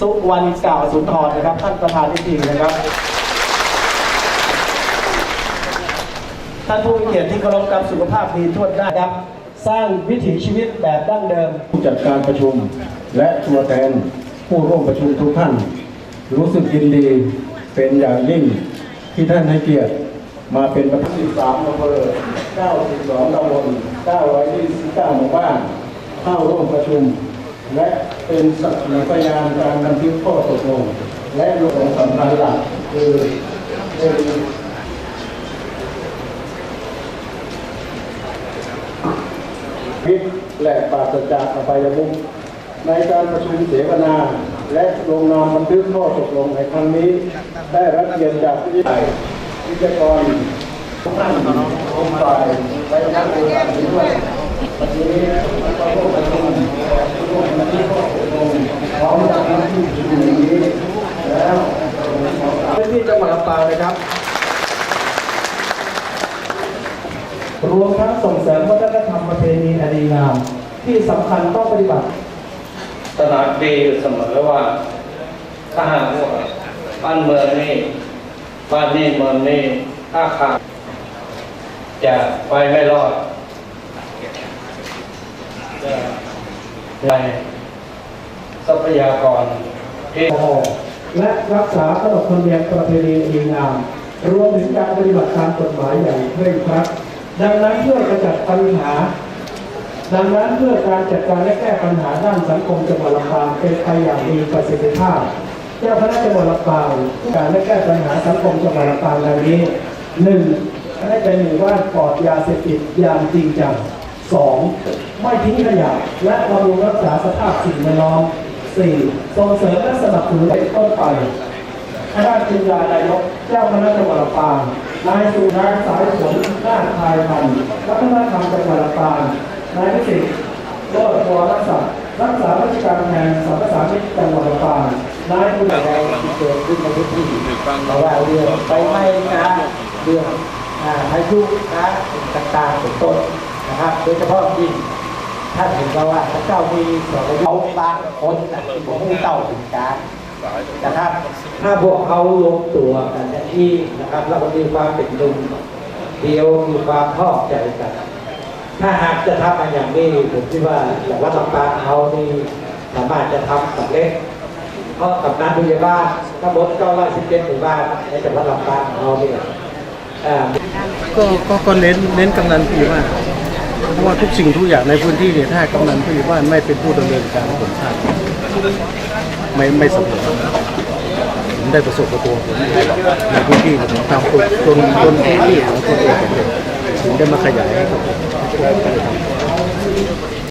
สุวรรณกล่าวสุนทรนะครับ ท่านประธานที่ดีนะครับ ท่านผู้มีเกียรติที่เคารพกับสุขภาพดีทั่วหน้าครับ สร้างวิถีชีวิตแบบดั้งเดิม ผู้จัดการประชุม และตัวแทนผู้ร่วมประชุมทุกท่าน รู้สึกยินดีเป็นอย่างยิ่งที่ท่านให้เกียรติ มาเป็นประธาน13อำเภอ92ตำบล929หมู่บ้าน เข้าร่วมประชุม และเป็นสักขีพยานการบันทึกข้อตกลง และลงสำคัญหลักคือเป็นพิษและปราศจากอภัยมุขในการประชุมเสวนา และลงนามบันทึกข้อตกลงในครั้งนี้ ได้รับเกียรติจากผู้ใหญ่ วิทยากรทุกท่านทุกฝ่ายและนักบริหารด้วยวันนี้เราร่วมประชุมร่วมบันทึกข้อตกลงพร้อมกันที่ประชุมนี้แล้วพื้นที่จังหวัดลำปางนะครับรวมทั้งส่งเสริมวัฒนธรรมประเพณีอันดีงาม ที่สำคัญต้องปฏิบัติตระหนักดีอยู่เสมอว่าถ้าหากว่าบ้านเมืองนี่ บ้านนี้เมืองนี้ถ้าขาดจะไปไม่รอดจะในทรัพยากรที่และรักษาขนบธรรมเนียมประเพณีอันดีงามรวมถึงการปฏิบัติตามกฎหมายอย่างเคร่งครัดดังนั้นเพื่อกระจัดปัญหา ดังนั้นเพื่อการจัดการและแก้ปัญหาด้านสังคมจังหวัดลำปางเป็นไปอย่างมีประสิทธิภาพ เจ้าคณะจังหวัดลำปางการและแก้ปัญหาสังคมจังหวัดลำปางดังนี้หนึ่งให้เป็นหมู่บ้านปลอดยาเสพติดอย่างจริงจังสองไม่ทิ้งขยะและบำรุงรักษาสภาพสิ่งแวดล้อมสี่ส่งเสริมและสนับสนุนเป็นต้นไปคณะจินดานายกเจ้าคณะจังหวัดลำปางนายสุนายสายฝนนาทายพันธ์วัฒนธรรมจังหวัดลำปางนายพิสิทธิ์ โรจน์วรศักดิ์รักษาราชการแทนสำนักสามิตจังหวัดลำปางนายผู้ใหญ่ที่เกิดขึ้นในพื้นที่เพราะว่าเรื่องไฟไหม้นะเรื่องอาพายุนะต่างๆเป็นต้นนะครับโดยเฉพาะยิ่งท่านเห็นว่าว่าพระเจ้ามีสองเขาบางคนนะที่ผมผู้เจ้าถึงการนะครับถ้าพวกเขารวมตัวกันที่นะครับแล้วมีความเป็นหนึ่งเดียวมีความพอใจกัน ถ้าหากจะทำมาอย่างนี้ผมคิดว่าอย่างวัดลำปางเขานี่สามารถจะทำสำเร็จเพราะกับนั้นผู้ใหญ่บ้านทั้งหมด917หมู่บ้านในจังหวัดลำปางของเราเนี่ยก็ก็ก็เน้นเน้นกำนันผู้ใหญ่บ้านเพราะว่าทุกสิ่งทุกอย่างในพื้นที่เนี่ยถ้ากำนันผู้ใหญ่บ้านไม่เป็นผู้ดำเนินการผลชาติไม่ไม่สำเร็จผมได้ประสบกับตัวผมในพื้นที่ผมทำจนจนจนพื้นที่ของตัวเองสำเร็จถึงได้มาขยายให้กับผม Obrigado,